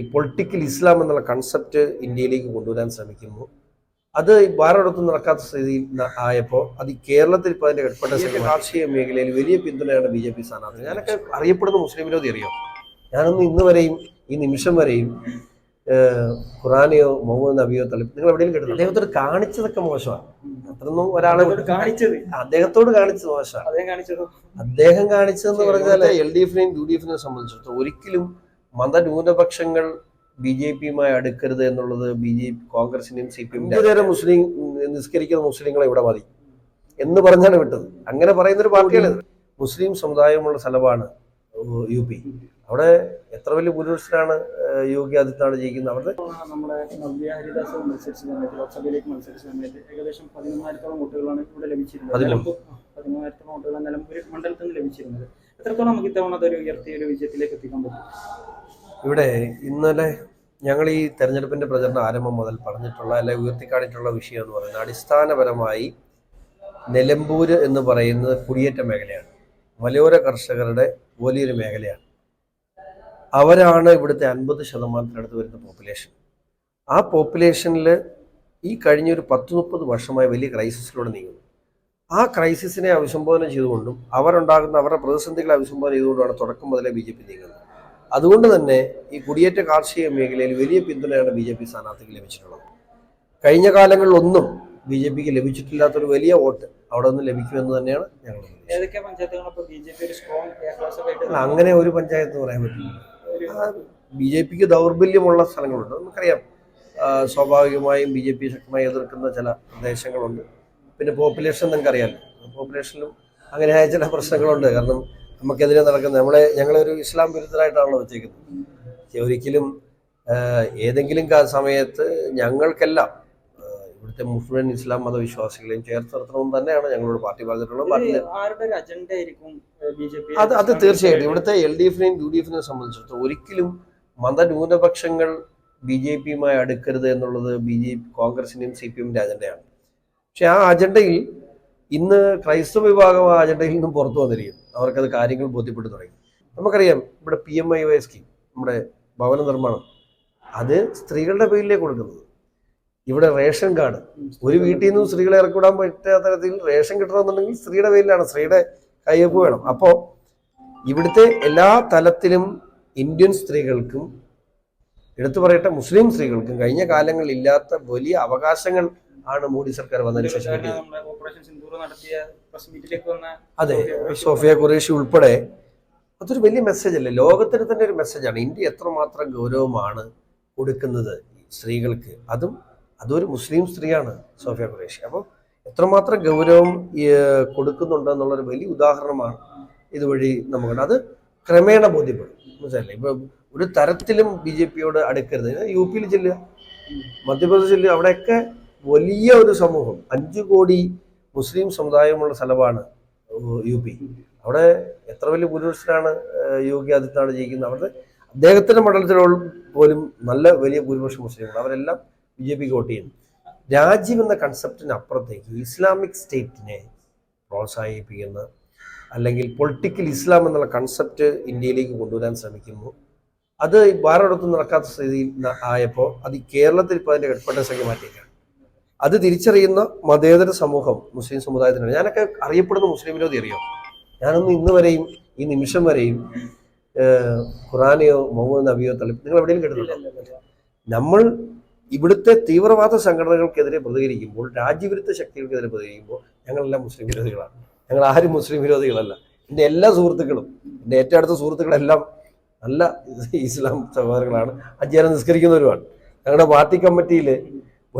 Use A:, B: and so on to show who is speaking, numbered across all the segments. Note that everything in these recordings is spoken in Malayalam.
A: ഈ പൊളിറ്റിക്കൽ ഇസ്ലാം എന്നുള്ള കൺസെപ്റ്റ് ഇന്ത്യയിലേക്ക് കൊണ്ടുവരാൻ ശ്രമിക്കുന്നു. അത് വേറൊരിടത്തും നടക്കാത്ത സ്ഥിതിയിൽ ആയപ്പോൾ അത് ഈ കേരളത്തിൽ ഇപ്പോൾ അതിന്റെ ഘട്ടപ്പെട്ട കാർഷിക മേഖലയിൽ വലിയ പിന്തുണയാണ് ബി ജെ പി സ്ഥാനാർത്ഥി ഞാനൊക്കെ അറിയപ്പെടുന്ന മുസ്ലിം വിരോധി അറിയാം? ഞാനൊന്നും ഇന്ന് വരെയും ഈ നിമിഷം വരെയും ഖുറാനെയോ മുഹമ്മദ് നബിയോ തള്ളി നിങ്ങൾ എവിടെയും കേട്ടു അദ്ദേഹത്തോട് കാണിച്ചതൊക്കെ മോശമാണ്. അത്രയൊന്നും ഒരാളെ
B: കാണിച്ചത്.
A: അദ്ദേഹത്തോട് കാണിച്ചത് മോശമാണ്. അദ്ദേഹം കാണിച്ചതെന്ന് പറഞ്ഞാൽ എൽ ഡി എഫിനെയും യു ഡി എഫിനെയും സംബന്ധിച്ചിടത്തോളം ഒരിക്കലും മതന്യൂനപക്ഷങ്ങൾ ബി ജെ പിയുമായി അടുക്കരുത് എന്നുള്ളത് ബി ജെ പി കോൺഗ്രസിനെയും സി പി എമ്മിന്റെ മുസ്ലിം നിസ്കരിക്കുന്ന മുസ്ലിങ്ങളെ ഇവിടെ മതി എന്ന് പറഞ്ഞാണ് വിട്ടത്. അങ്ങനെ പറയുന്ന ഒരു പാർട്ടിയാണ് മുസ്ലിം സമുദായമുള്ള സ്ഥലമാണ് യു പി. അവിടെ എത്ര വലിയ ഭൂരിപക്ഷത്തിലാണ് ഏഹ്, യോഗി ആദിത്യനാഥ് ജയിക്കുന്നത്? അവിടെ
B: നമ്മുടെ നവ്യ ഹരിദാസ് മത്സരിച്ച സമയത്ത് ലോക്സഭയിലേക്ക് മത്സരിച്ച സമയത്ത് ഏകദേശം പതിനൊന്നായിരത്തോളം വോട്ടുകളാണ് ഇവിടെ ലഭിച്ചിരുന്നത്. പതിമൂവായിരത്തോളം വോട്ടുകളാണ് നിലമ്പൂർ മണ്ഡലത്തിൽ നിന്ന് ലഭിച്ചിരുന്നത്. എത്രത്തോളം നമുക്ക് ഇത്തവണ അതൊരു ഉയർത്തിയ ഒരു വിജയത്തിലേക്ക് എത്തിക്കാൻ പറ്റും?
A: ഇവിടെ ഇന്നലെ ഞങ്ങൾ ഈ തെരഞ്ഞെടുപ്പിന്റെ പ്രചരണ ആരംഭം മുതൽ പറഞ്ഞിട്ടുള്ള അല്ലെ ഉയർത്തിക്കാണിയിട്ടുള്ള വിഷയം എന്ന് പറയുന്നത് അടിസ്ഥാനപരമായി നിലമ്പൂര് എന്ന് പറയുന്നത് കുടിയേറ്റ മേഖലയാണ്. മലയോര കർഷകരുടെ വലിയൊരു മേഖലയാണ്. അവരാണ് ഇവിടുത്തെ അൻപത് ശതമാനത്തിനടുത്ത് വരുന്ന പോപ്പുലേഷൻ ആ പോപ്പുലേഷനിൽ ഈ കഴിഞ്ഞൊരു പത്ത് മുപ്പത് വർഷമായി വലിയ ക്രൈസിസിലൂടെ നീങ്ങുന്നു. ആ ക്രൈസിസിനെ അഭിസംബോധന ചെയ്തുകൊണ്ടും അവരുണ്ടാകുന്ന അവരുടെ പ്രതിസന്ധികളെ അഭിസംബോധന ചെയ്തുകൊണ്ടുമാണ് തുടക്കം മുതലേ ബി ജെ പി നീങ്ങുന്നത്. അതുകൊണ്ട് തന്നെ ഈ കുടിയേറ്റ കാർഷിക മേഖലയിൽ വലിയ പിന്തുണയാണ് ബി ജെ പി സ്ഥാനാർത്ഥിക്ക് ലഭിച്ചിട്ടുള്ളത്. കഴിഞ്ഞ കാലങ്ങളിലൊന്നും ബി ജെ പിക്ക് ലഭിച്ചിട്ടില്ലാത്തൊരു വലിയ വോട്ട് അവിടെ നിന്ന് ലഭിക്കുമെന്ന് തന്നെയാണ് ഞങ്ങൾ അല്ല, അങ്ങനെ ഒരു പഞ്ചായത്ത് പറയാൻ പറ്റില്ല. ബി ജെ പിക്ക് ദൗർബല്യമുള്ള സ്ഥലങ്ങളുണ്ട്. നമുക്കറിയാം. സ്വാഭാവികമായും ബി ജെ പി ശക്തമായി എതിർക്കുന്ന ചില പ്രദേശങ്ങളുണ്ട്. പിന്നെ പോപ്പുലേഷൻ നിങ്ങൾക്കറിയാമല്ലോ പോപ്പുലേഷനിലും അങ്ങനെയായ ചില പ്രശ്നങ്ങളുണ്ട്. കാരണം നമുക്കെതിരെ നടക്കുന്നത് നമ്മളെ ഞങ്ങളൊരു ഇസ്ലാം വിരുദ്ധരായിട്ടാണല്ലോ വെച്ചേക്കുന്നത്. ഒരിക്കലും ഏതെങ്കിലും സമയത്ത് ഞങ്ങൾക്കെല്ലാം ഇവിടുത്തെ മുസ്ലിം ഇസ്ലാം മതവിശ്വാസികളെയും ചേർത്ത് നിർത്തണമെന്ന് തന്നെയാണ് ഞങ്ങളോട് പാർട്ടി പറഞ്ഞിട്ടുള്ളത്. അത് അത് തീർച്ചയായിട്ടും. ഇവിടുത്തെ എൽ ഡി എഫിനെയും യു ഡി എഫിനെയും സംബന്ധിച്ചിടത്തോളം ഒരിക്കലും മതന്യൂനപക്ഷങ്ങൾ ബി ജെ പിയുമായി അടുക്കരുത് എന്നുള്ളത് ബി ജെ പി കോൺഗ്രസിന്റെയും സി പി എമ്മിന്റെ അജണ്ടയാണ്. പക്ഷെ ആ അജണ്ടയിൽ ഇന്ന് ക്രൈസ്തവ വിഭാഗം അജണ്ടയിൽ നിന്നും പുറത്തു വന്നിരിക്കും അവർക്കത് കാര്യങ്ങൾ ബോധ്യപ്പെട്ടു തുടങ്ങി. നമുക്കറിയാം ഇവിടെ P M I Y scheme നമ്മുടെ ഭവന നിർമ്മാണം. അത് സ്ത്രീകളുടെ പേരിലേക്ക് കൊടുക്കുന്നത്. ഇവിടെ റേഷൻ കാർഡ്. ഒരു വീട്ടിൽ നിന്നും സ്ത്രീകളെ ഇറക്കിവിടാൻ പറ്റാത്ത തരത്തിൽ റേഷൻ കിട്ടണമെന്നുണ്ടെങ്കിൽ സ്ത്രീയുടെ പേരിലാണ്. സ്ത്രീയുടെ കയ്യൊപ്പ് വേണം. അപ്പോൾ ഇവിടുത്തെ എല്ലാ തലത്തിലും ഇന്ത്യൻ സ്ത്രീകൾക്കും എടുത്തു പറയട്ടെ മുസ്ലിം സ്ത്രീകൾക്കും കഴിഞ്ഞ കാലങ്ങളിൽ ഇല്ലാത്ത വലിയ അവകാശങ്ങൾ ആണ് മോഡി സർക്കാർ വന്നതിന് ശേഷം അതെ സോഫിയ ഖുറേഷി ഉൾപ്പെടെ അതൊരു വലിയ മെസ്സേജ് അല്ലേ? ലോകത്തിന് തന്നെ ഒരു മെസ്സേജാണ് ഇന്ത്യ എത്രമാത്രം ഗൗരവമാണ് കൊടുക്കുന്നത് സ്ത്രീകൾക്ക്. അതും അതൊരു മുസ്ലിം സ്ത്രീയാണ് സോഫിയ ഖുറേഷി. അപ്പോൾ എത്രമാത്രം ഗൗരവം കൊടുക്കുന്നുണ്ട് എന്നുള്ളൊരു വലിയ ഉദാഹരണമാണ് ഇതുവഴി നമുക്ക് അത് ക്രമേണ ബോധ്യപ്പെടും. മനസ്സിലല്ലേ ഇപ്പൊ ഒരു തരത്തിലും ബി ജെ പിയോട് അടുക്കരുത്. യു പിയിൽ ചെല്ലുക മധ്യപ്രദേശ് ചെല്ലുക അവിടെയൊക്കെ വലിയ ഒരു സമൂഹം. അഞ്ചു കോടി മുസ്ലിം സമുദായമുള്ള സ്ഥലമാണ് യു പി. അവിടെ എത്ര വലിയ ഭൂരിപക്ഷത്തിലാണ് യോഗി ആദിത്യനാഥ് ജയിക്കുന്നത്? അവിടെ അദ്ദേഹത്തിന്റെ മണ്ഡലത്തിൽ പോലും നല്ല വലിയ ഭൂരിപക്ഷം മുസ്ലിങ്ങൾ അവരെല്ലാം ബി ജെ പിക്ക് വോട്ട് ചെയ്യുന്നു. രാജ്യം എന്ന കൺസെപ്റ്റിന് അപ്പുറത്തേക്ക് ഇസ്ലാമിക് സ്റ്റേറ്റിനെ പ്രോത്സാഹിപ്പിക്കുന്ന അല്ലെങ്കിൽ പൊളിറ്റിക്കൽ ഇസ്ലാം എന്നുള്ള കൺസെപ്റ്റ് ഇന്ത്യയിലേക്ക് കൊണ്ടുവരാൻ ശ്രമിക്കുന്നു. അത് വേറൊരിടത്തും നടക്കാത്ത സ്ഥിതിയിൽ ആയപ്പോൾ അത് കേരളത്തിൽ ഇപ്പോൾ അതിന്റെ സംഖ്യ മാറ്റിയേക്കാണ്. അത് തിരിച്ചറിയുന്ന മതേതര സമൂഹം മുസ്ലിം സമുദായത്തിനാണ് ഞാനൊക്കെ അറിയപ്പെടുന്ന മുസ്ലിം വിരോധി അറിയാം? ഞാനൊന്നും ഇന്ന് വരെയും ഈ നിമിഷം വരെയും ഖുറാനെയോ മുഹമ്മദ് നബിയോ തള്ളി നിങ്ങൾ എവിടെയും കേട്ടിട്ടില്ല നമ്മൾ ഇവിടുത്തെ തീവ്രവാദ സംഘടനകൾക്കെതിരെ പ്രതികരിക്കുമ്പോൾ രാജ്യവിരുദ്ധ ശക്തികൾക്കെതിരെ പ്രതികരിക്കുമ്പോൾ ഞങ്ങളെല്ലാം മുസ്ലിം വിരോധികളാണ്. ഞങ്ങൾ ആരും മുസ്ലിം വിരോധികളല്ല. എന്റെ എല്ലാ സുഹൃത്തുക്കളും എന്റെ ഏറ്റവും അടുത്ത സുഹൃത്തുക്കളെല്ലാം നല്ല ഇസ്ലാം സഹോദരങ്ങളാണ്. അജ്ഞാനം നിസ്കരിക്കുന്നവരുമാണ്. ഞങ്ങളുടെ പാർട്ടി കമ്മിറ്റിയിൽ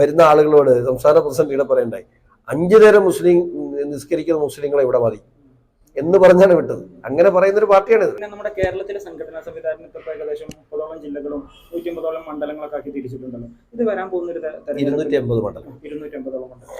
A: വരുന്ന ആളുകളോട് സംസ്ഥാന പ്രസിഡന്റ് ഇവിടെ പറയണ്ടായി. അഞ്ചു നേരം മുസ്ലിം നിസ്കരിക്കുന്ന മുസ്ലിങ്ങളെ ഇവിടെ മതി എന്ന് പറഞ്ഞാണ് വിട്ടത്. അങ്ങനെ പറയുന്ന ഒരു പാർട്ടിയാണിത്.
B: പിന്നെ നമ്മുടെ കേരളത്തിലെ സംഘടനാ സംവിധാനം ഇപ്പൊ ഏകദേശം മുപ്പതോളം ജില്ലകളും നൂറ്റി അമ്പതോളം മണ്ഡലങ്ങളൊക്കെ ആക്കി തിരിച്ചിട്ടുണ്ടല്ലോ ഇത് വരാൻ പോകുന്ന ഒരു
A: ഇരുന്നൂറ്റി അമ്പത് മണ്ഡലം.
B: ഇരുന്നൂറ്റി അമ്പതോളം മണ്ഡലം.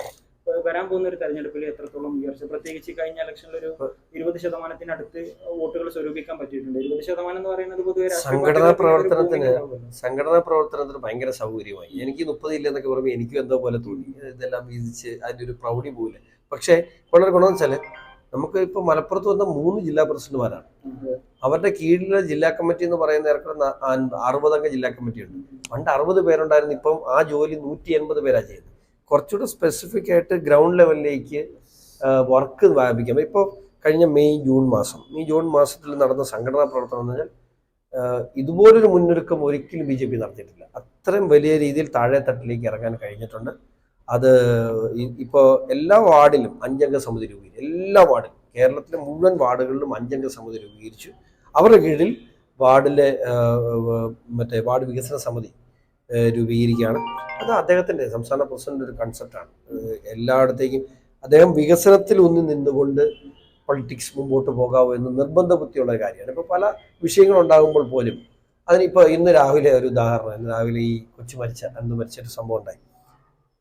B: വരാൻ പോകുന്ന ഒരു തെരഞ്ഞെടുപ്പിൽ എത്രത്തോളം ഉയർച്ച? പ്രത്യേകിച്ച് കഴിഞ്ഞ ഇലക്ഷനിൽ ഒരു ഇരുപത് ശതമാനത്തിനടുത്ത് വോട്ടുകൾ സ്വരൂപിക്കാൻ പറ്റിയിട്ടുണ്ട്. ഇരുപത് ശതമാനം എന്ന് പറയുന്നത് പൊതുവെ
A: സംഘടനാ പ്രവർത്തനത്തിന്. സംഘടനാ പ്രവർത്തനത്തിന് ഭയങ്കര സൗകര്യമായി. എനിക്ക് മുപ്പത് ഇല്ല എന്നൊക്കെ പറയുമ്പോൾ എനിക്കും എന്തോ പോലെ തോന്നി. ഇതെല്ലാം വീതിച്ച് അതിന്റെ ഒരു പ്രൗഢി പോലെ. പക്ഷേ വളരെ ഗുണമെന്ന് വെച്ചാൽ നമുക്ക് ഇപ്പൊ മലപ്പുറത്ത് വന്ന മൂന്ന് ജില്ലാ പ്രസിഡന്റുമാരാണ്. അവരുടെ കീഴിലുള്ള ജില്ലാ കമ്മിറ്റി എന്ന് പറയുന്ന ഏറെക്കുറെ ന- അറുപതംഗ ജില്ലാ കമ്മിറ്റി ഉണ്ട് പണ്ട് അറുപത് പേരുണ്ടായിരുന്നു. ഇപ്പം ആ ജോലി നൂറ്റി എൺപത് പേരാണ് ചെയ്യുന്നത് കുറച്ചുകൂടെ സ്പെസിഫിക് ആയിട്ട് ഗ്രൗണ്ട് ലെവലിലേക്ക് വർക്ക് വ്യാപിക്കാം. ഇപ്പോൾ കഴിഞ്ഞ മെയ് ജൂൺ മാസം. ഈ ജൂൺ മാസത്തിൽ നടന്ന സംഘടനാ പ്രവർത്തനം എന്ന് പറഞ്ഞാൽ ഇതുപോലൊരു മുന്നൊരുക്കം ഒരിക്കലും ബി ജെ പി നടത്തിയിട്ടില്ല. അത്രയും വലിയ രീതിയിൽ താഴെ തട്ടിലേക്ക് ഇറങ്ങാൻ കഴിഞ്ഞിട്ടുണ്ട്. അത് ഇപ്പോൾ എല്ലാ വാർഡിലും അഞ്ചംഗ സമിതി രൂപീകരിച്ചു. എല്ലാ വാർഡിലും. കേരളത്തിലെ മുഴുവൻ വാർഡുകളിലും അഞ്ചംഗ സമിതി രൂപീകരിച്ചു. അവരുടെ കീഴിൽ വാർഡിലെ മറ്റേ വാർഡ് വികസന സമിതി രൂപീകരിക്കുകയാണ്. അത് അദ്ദേഹത്തിന്റെ സംസ്ഥാന പ്രസിഡന്റ് ഒരു കൺസെപ്റ്റാണ് എല്ലായിടത്തേക്കും അദ്ദേഹം വികസനത്തിൽ ഒന്ന് നിന്നുകൊണ്ട് പൊളിറ്റിക്സ് മുമ്പോട്ട് പോകാവൂ എന്ന് നിർബന്ധ ബുദ്ധിയുള്ള കാര്യമാണ്. ഇപ്പോൾ പല വിഷയങ്ങളുണ്ടാകുമ്പോൾ പോലും അതിനിപ്പോൾ ഇന്ന് രാവിലെ ഒരു ഉദാഹരണം ഇന്ന് രാവിലെ ഈ കൊച്ചു മരിച്ച അന്ന് മരിച്ചൊരു സംഭവം ഉണ്ടായി.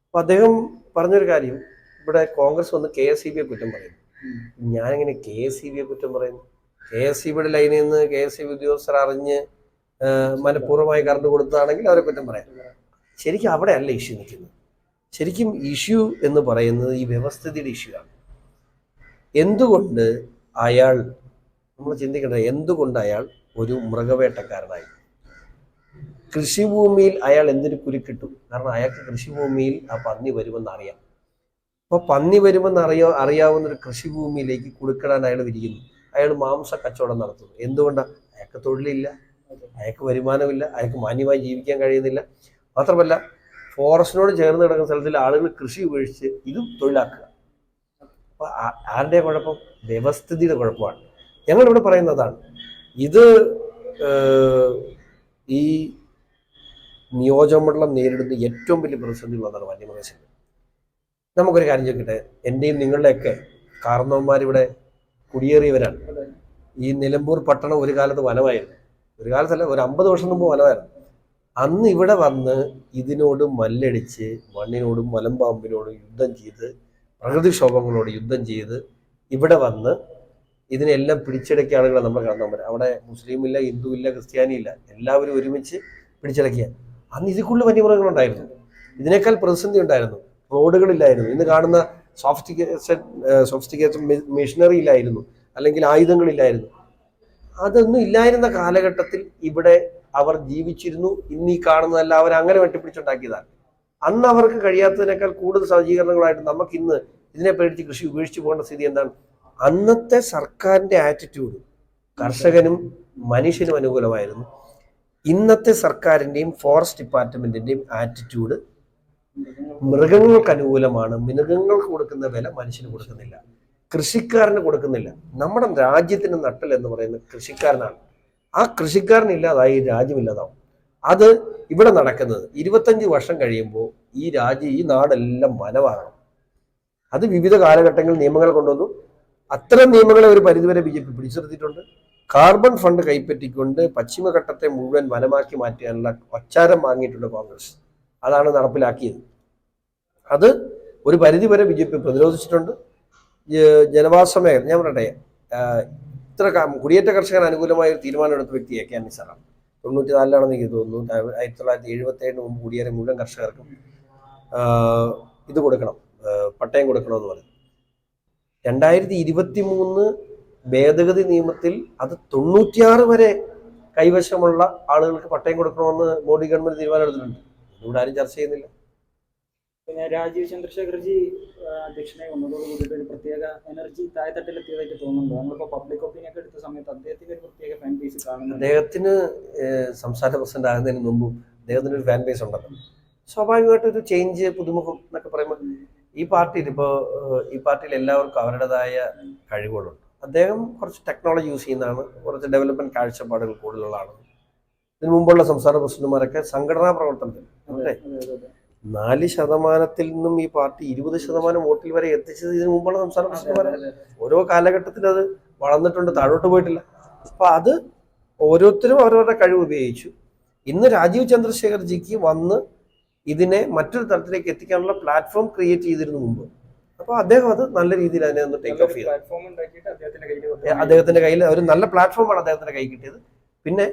A: അപ്പോൾ അദ്ദേഹം പറഞ്ഞൊരു കാര്യം ഇവിടെ കോൺഗ്രസ് വന്ന് കെ എസ് സി ബിയെ കുറ്റം പറയുന്നു. ഞാനെങ്ങനെ കെ എസ് സി ബിയെ കുറ്റം പറയുന്നു? കെ എസ് സി ബിയുടെ ലൈനിൽ നിന്ന് കെ എസ് സി ബി ഉദ്യോഗസ്ഥർ അറിഞ്ഞ് മനഃപൂർവമായി കറണ്ട് കൊടുത്തതാണെങ്കിൽ അവരെ കുറ്റം പറയാം. ശരിക്കും അവിടെ അല്ല ഇഷ്യൂ നിൽക്കുന്നത്. ശരിക്കും ഇഷ്യൂ എന്ന് പറയുന്നത് ഈ വ്യവസ്ഥിതിയുടെ ഇഷ്യൂ ആണ്. എന്തുകൊണ്ട് അയാൾ നമ്മൾ ചിന്തിക്കേണ്ടത് എന്തുകൊണ്ട് അയാൾ ഒരു മൃഗവേട്ടക്കാരനായി? കൃഷിഭൂമിയിൽ അയാൾ എന്തിനു കുരുക്കിട്ടു? കാരണം അയാൾക്ക് കൃഷിഭൂമിയിൽ ആ പന്നി വരുമെന്ന് അറിയാം. അപ്പൊ പന്നി വരുമെന്ന് അറിയാ അറിയാവുന്ന ഒരു കൃഷിഭൂമിയിലേക്ക് കുടുക്കിടാൻ അയാൾ വിരിക്കുന്നു അയാൾ മാംസ കച്ചവടം നടത്തുന്നു. എന്തുകൊണ്ടാണ് അയാൾക്ക് തൊഴിലില്ല. അയാൾക്ക് വരുമാനമില്ല അയാൾക്ക് മാന്യമായി ജീവിക്കാൻ കഴിയുന്നില്ല. മാത്രമല്ല ഫോറസ്റ്റിനോട് ചേർന്ന് കിടക്കുന്ന സ്ഥലത്തിൽ ആളുകൾ കൃഷി ഉപേക്ഷിച്ച് ഇതും തൊഴിലാക്കുക. അപ്പൊ ആ- ആരുടെ കുഴപ്പം? വ്യവസ്ഥിതിയുടെ കുഴപ്പമാണ്. ഞങ്ങളിവിടെ പറയുന്നതാണ് ഇത് ഈ നിയോജകമണ്ഡലം നേരിടുന്ന ഏറ്റവും വലിയ പ്രതിസന്ധി ഉള്ളതാണ് വന്യമൃഗശല്യം. നമുക്കൊരു കാര്യം ചോദിക്കട്ടെ എന്റെയും നിങ്ങളുടെയൊക്കെ കാർന്നവന്മാരിവിടെ കുടിയേറിയവരാണ്. ഈ നിലമ്പൂർ പട്ടണം ഒരു കാലത്ത് വനമായിരുന്നു. ഒരു കാലത്തല്ല ഒരു അമ്പത് വർഷം മുമ്പ് വനമായിരുന്നു അന്ന് ഇവിടെ വന്ന് ഇതിനോട് മല്ലടിച്ച് മണ്ണിനോടും മലമ്പാമ്പിനോടും യുദ്ധം ചെയ്ത് പ്രകൃതിക്ഷോഭങ്ങളോട് യുദ്ധം ചെയ്ത് ഇവിടെ വന്ന് ഇതിനെല്ലാം പിടിച്ചടക്കിയ ആളുകളെ നമ്മൾ കാണാൻ പറ്റും അവിടെ മുസ്ലിം ഇല്ല ഹിന്ദു ഇല്ല ക്രിസ്ത്യാനി ഇല്ല എല്ലാവരും ഒരുമിച്ച് പിടിച്ചടക്കിയ. അന്ന് ഇതിക്കുള്ള വന്യമൃഗങ്ങളുണ്ടായിരുന്നു. ഇതിനേക്കാൾ പ്രതിസന്ധി ഉണ്ടായിരുന്നു. റോഡുകളില്ലായിരുന്നു. ഇന്ന് കാണുന്ന സോഫ്റ്റിക്കേഷൻ സോഫ്റ്റിക്കേഷൻ മെഷീനറി ഇല്ലായിരുന്നു. അല്ലെങ്കിൽ ആയുധങ്ങളില്ലായിരുന്നു. അതൊന്നും ഇല്ലായിരുന്ന കാലഘട്ടത്തിൽ ഇവിടെ അവർ ജീവിച്ചിരുന്നു. ഇന്ന് ഈ കാണുന്നതല്ല അവർ അങ്ങനെ വെട്ടിപ്പിടിച്ചുണ്ടാക്കിയതാണ്. അന്ന് അവർക്ക് കഴിയാത്തതിനേക്കാൾ കൂടുതൽ സജ്ജീകരണങ്ങളായിട്ട് നമുക്ക് ഇന്ന് ഇതിനെ പേടിച്ച് കൃഷി ഉപേക്ഷിച്ച് പോകേണ്ട സ്ഥിതി എന്താണ്? അന്നത്തെ സർക്കാരിന്റെ ആറ്റിറ്റ്യൂഡ് കർഷകനും മനുഷ്യനും അനുകൂലമായിരുന്നു. ഇന്നത്തെ സർക്കാരിന്റെയും ഫോറസ്റ്റ് ഡിപ്പാർട്ട്മെന്റിന്റെയും ആറ്റിറ്റ്യൂഡ് മൃഗങ്ങൾക്ക് അനുകൂലമാണ്. മൃഗങ്ങൾക്ക് കൊടുക്കുന്ന വില മനുഷ്യന് കൊടുക്കുന്നില്ല. കൃഷിക്കാരന് കൊടുക്കുന്നില്ല. നമ്മുടെ രാജ്യത്തിന്റെ നട്ടൽ എന്ന് പറയുന്നത് കൃഷിക്കാരനാണ്. ആ കൃഷിക്കാരൻ കൃഷിക്കാരനില്ലാതായി ഈ രാജ്യമില്ലാതാവും അത് ഇവിടെ നടക്കുന്നത് ഇരുപത്തഞ്ച് വർഷം കഴിയുമ്പോൾ ഈ രാജ്യം ഈ നാടെല്ലാം വനമാകണം. അത് വിവിധ കാലഘട്ടങ്ങളിൽ നിയമങ്ങൾ കൊണ്ടുവന്നു. അത്തരം നിയമങ്ങളെ ഒരു പരിധിവരെ ബി ജെ പി പിടിച്ചു നിർത്തിയിട്ടുണ്ട് കാർബൺ ഫണ്ട് കൈപ്പറ്റിക്കൊണ്ട് പശ്ചിമഘട്ടത്തെ മുഴുവൻ വനമാക്കി മാറ്റാനുള്ള ഒച്ചാരം വാങ്ങിയിട്ടുണ്ട് കോൺഗ്രസ്. അതാണ് നടപ്പിലാക്കിയത്. അത് ഒരു പരിധിവരെ ബി ജെ പി പ്രതിരോധിച്ചിട്ടുണ്ട്. ജനവാസ മേഖല ഞാൻ പറയട്ടെ ഇത്ര കുടിയേറ്റ കർഷകൻ അനുകൂലമായ ഒരു തീരുമാനം എടുത്ത വ്യക്തിയെ കെ എം നിസാറാണ്. തൊണ്ണൂറ്റി നാലിലാണെന്ന് എനിക്ക് തോന്നുന്നു. ആയിരത്തി തൊള്ളായിരത്തി എഴുപത്തി ഏഴിന് മുമ്പ് കുടിയേറിയ മുഴുവൻ കർഷകർക്കും ഇത് കൊടുക്കണം പട്ടയം കൊടുക്കണമെന്ന് പറഞ്ഞു. രണ്ടായിരത്തി ഇരുപത്തി മൂന്ന് ഭേദഗതി നിയമത്തിൽ അത് തൊണ്ണൂറ്റിയാറ് വരെ കൈവശമുള്ള ആളുകൾക്ക് പട്ടയം കൊടുക്കണമെന്ന് മോഡി ഗവൺമെന്റ് തീരുമാനം എടുത്തിട്ടുണ്ട്. ഇവിടെ ആരും ചർച്ച ചെയ്യുന്നില്ല.
B: പിന്നെ രാജീവ് ചന്ദ്രശേഖർജി അധ്യക്ഷനായി വന്നതോട് കൂടിയിട്ട് ഒരു പ്രത്യേക എനർജി താഴെത്തട്ടിലെത്തിയതായിട്ട് തോന്നുന്നുണ്ട്. നമ്മളിപ്പോൾ പബ്ലിക് ഒപ്പീനിയൻ ഒക്കെ എടുത്ത സമയത്ത് അദ്ദേഹത്തിന് ഒരു പ്രത്യേക ഫാൻ ബേസ് കാണുന്നു
A: അദ്ദേഹത്തിന് സംസ്ഥാന പ്രസിഡന്റ് ആകുന്നതിന് മുമ്പും അദ്ദേഹത്തിന് ഒരു ഫാൻ ബേസ് ഉണ്ടല്ലോ സ്വാഭാവികമായിട്ട് ഒരു ചേഞ്ച് പുതുമുഖം എന്നൊക്കെ പറയുമ്പോൾ ഈ പാർട്ടിയിൽ ഇപ്പോൾ ഈ പാർട്ടിയിൽ എല്ലാവർക്കും അവരുടേതായ കഴിവുകളുണ്ട്. അദ്ദേഹം കുറച്ച് ടെക്നോളജി യൂസ് ചെയ്യുന്നതാണ്. കുറച്ച് ഡെവലപ്മെന്റ് കാഴ്ചപ്പാടുകൾ കൂടുതലുള്ള ആളാണ് ഇതിനു മുമ്പുള്ള സംസ്ഥാന പ്രസിഡന്റുമാരൊക്കെ സംഘടനാ പ്രവർത്തനത്തിൽ. അല്ലേ. നാല് ശതമാനത്തിൽ നിന്നും ഈ പാർട്ടി ഇരുപത് ശതമാനം വോട്ടിൽ വരെ എത്തിച്ചത് ഇതിനു മുമ്പാണ് സംസ്ഥാന പ്രസിഡന്റ് ഓരോ കാലഘട്ടത്തിൽ അത് വളർന്നിട്ടുണ്ട് താഴോട്ട് പോയിട്ടില്ല. അപ്പൊ അത് ഓരോരുത്തരും അവരവരുടെ കഴിവ് ഉപയോഗിച്ചു. ഇന്ന് രാജീവ് ചന്ദ്രശേഖർജിക്ക് വന്ന് ഇതിനെ മറ്റൊരു തലത്തിലേക്ക് എത്തിക്കാനുള്ള പ്ലാറ്റ്ഫോം ക്രിയേറ്റ് ചെയ്തിരുന്നു മുമ്പ്. അപ്പൊ അദ്ദേഹം അത് നല്ല രീതിയിൽ അതിനെ ഒന്ന് ടേക്ക് ഓഫ് ചെയ്തു.
B: അദ്ദേഹത്തിന്റെ കയ്യിൽ
A: ഒരു നല്ല പ്ലാറ്റ്ഫോമാണ് അദ്ദേഹത്തിന്റെ കൈ കിട്ടിയത്. പിന്നെ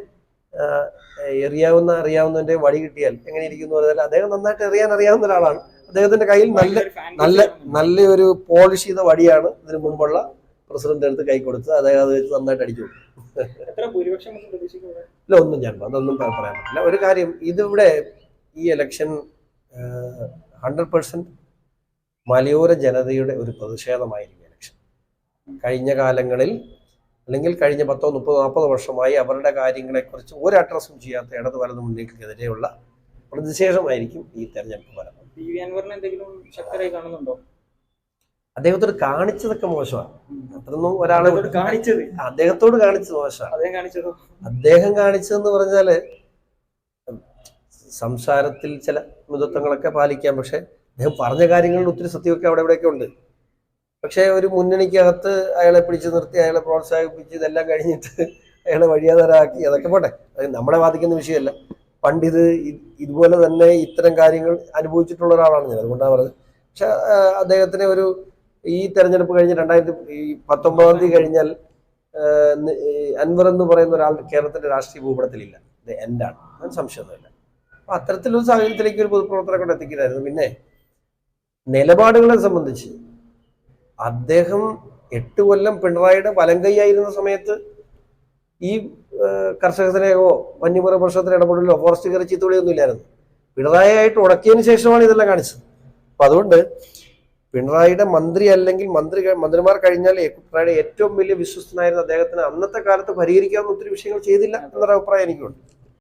A: എറിയാവുന്ന അറിയാവുന്നതിന്റെ വഴി കിട്ടിയാൽ എങ്ങനെ ഇരിക്കുന്നു പറഞ്ഞാൽ അദ്ദേഹം നന്നായിട്ട് എറിയാൻ അറിയാവുന്ന ഒരാളാണ്. അദ്ദേഹത്തിന്റെ കയ്യിൽ നല്ല
B: നല്ല
A: നല്ല
B: ഒരു
A: നല്ലൊരു പോളിഷ് ചെയ്ത വടിയാണ് ഇതിനു മുമ്പുള്ള പ്രസിഡന്റ് എടുത്ത് കൈ കൊടുത്ത് അദ്ദേഹം അത് വെച്ച് നന്നായിട്ട് അടിച്ചു. ഇല്ല ഒന്നും ഞാൻ അതൊന്നും പറയാൻ പറ്റില്ല. ഒരു കാര്യം ഇതിവിടെ ഈ ഇലക്ഷൻ ഹൺഡ്രഡ് പെർസെന്റ് മലയോര ജനതയുടെ ഒരു പ്രതിഷേധമായിരിക്കും ഇലക്ഷൻ കഴിഞ്ഞ കാലങ്ങളിൽ അല്ലെങ്കിൽ കഴിഞ്ഞ പത്തോ മുപ്പതോ നാൽപ്പതോ വർഷമായി അവരുടെ കാര്യങ്ങളെക്കുറിച്ച് ഒരു അഡ്രസ്സും ചെയ്യാത്ത ഇടത് വലത് മുന്നേക്കെതിരെയുള്ള പ്രതിഷേധമായിരിക്കും ഈ തെരഞ്ഞെടുപ്പ് ഫലം. അദ്ദേഹത്തോട് കാണിച്ചതൊക്കെ മോശമാണ്. അത്രയൊന്നും ഒരാളെ
B: കാണിച്ചത്?
A: അദ്ദേഹത്തോട് കാണിച്ചത് മോശമാണ്.
B: അദ്ദേഹം
A: കാണിച്ചതെന്ന് പറഞ്ഞാൽ സംസാരത്തിൽ ചില മിതത്വങ്ങളൊക്കെ പാലിക്കാം. പക്ഷെ അദ്ദേഹം പറഞ്ഞ കാര്യങ്ങളിൽ ഒത്തിരി സത്യമൊക്കെ അവിടെ ഇവിടെയൊക്കെ ഉണ്ട്. പക്ഷേ ഒരു മുന്നണിക്കകത്ത് അയാളെ പിടിച്ചു നിർത്തി അയാളെ പ്രോത്സാഹിപ്പിച്ച് ഇതെല്ലാം കഴിഞ്ഞിട്ട് അയാളെ വഴിയാതരാക്കി അതൊക്കെ പോട്ടെ. അത് നമ്മളെ ബാധിക്കുന്ന വിഷയമല്ല. പണ്ട് ഇത് ഇതുപോലെ തന്നെ ഇത്തരം കാര്യങ്ങൾ അനുഭവിച്ചിട്ടുള്ള ഒരാളാണ് ഞാൻ. അതുകൊണ്ടാണ് പറഞ്ഞത്. പക്ഷെ അദ്ദേഹത്തിന് ഒരു ഈ തെരഞ്ഞെടുപ്പ് കഴിഞ്ഞ് രണ്ടായിരത്തി ഈ പത്തൊമ്പതാം തീയതി കഴിഞ്ഞാൽ അൻവർ എന്ന് പറയുന്ന ഒരാൾ കേരളത്തിന്റെ രാഷ്ട്രീയ ഭൂപടത്തിലില്ല. ഇത് ആണ് അതിന് സംശയമൊന്നുമില്ല. അപ്പൊ അത്തരത്തിലൊരു സാഹചര്യത്തിലേക്ക് ഒരു പൊതുപ്രവർത്തനം കൊണ്ട് എത്തിക്കില്ലായിരുന്നു പിന്നെ നിലപാടുകളെ സംബന്ധിച്ച് അദ്ദേഹം എട്ട് കൊല്ലം പിണറായിയുടെ വലങ്കൈയായിരുന്ന സമയത്ത് ഈ കർഷക സ്നേഹമോ വന്യമൃഗ പ്രശ്നത്തിന് ഇടപെടലോ ഫോറസ്റ്റ് കയറി ചീത്തുവിളിയൊന്നും ഇല്ലായിരുന്നു. പിണറായി ആയിട്ട് ഉടക്കിയതിന് ശേഷമാണ് ഇതെല്ലാം കാണിച്ചത്. അപ്പൊ അതുകൊണ്ട് പിണറായിയുടെ മന്ത്രി അല്ലെങ്കിൽ മന്ത്രി മന്ത്രിമാർ കഴിഞ്ഞാൽ പിണറായിയുടെ ഏറ്റവും വലിയ വിശ്വസ്തനായിരുന്ന അദ്ദേഹത്തിന് അന്നത്തെ കാലത്ത് പരിഹരിക്കാവുന്ന ഒത്തിരി വിഷയങ്ങൾ ചെയ്തില്ല എന്നൊരു അഭിപ്രായം എനിക്കുണ്ട്.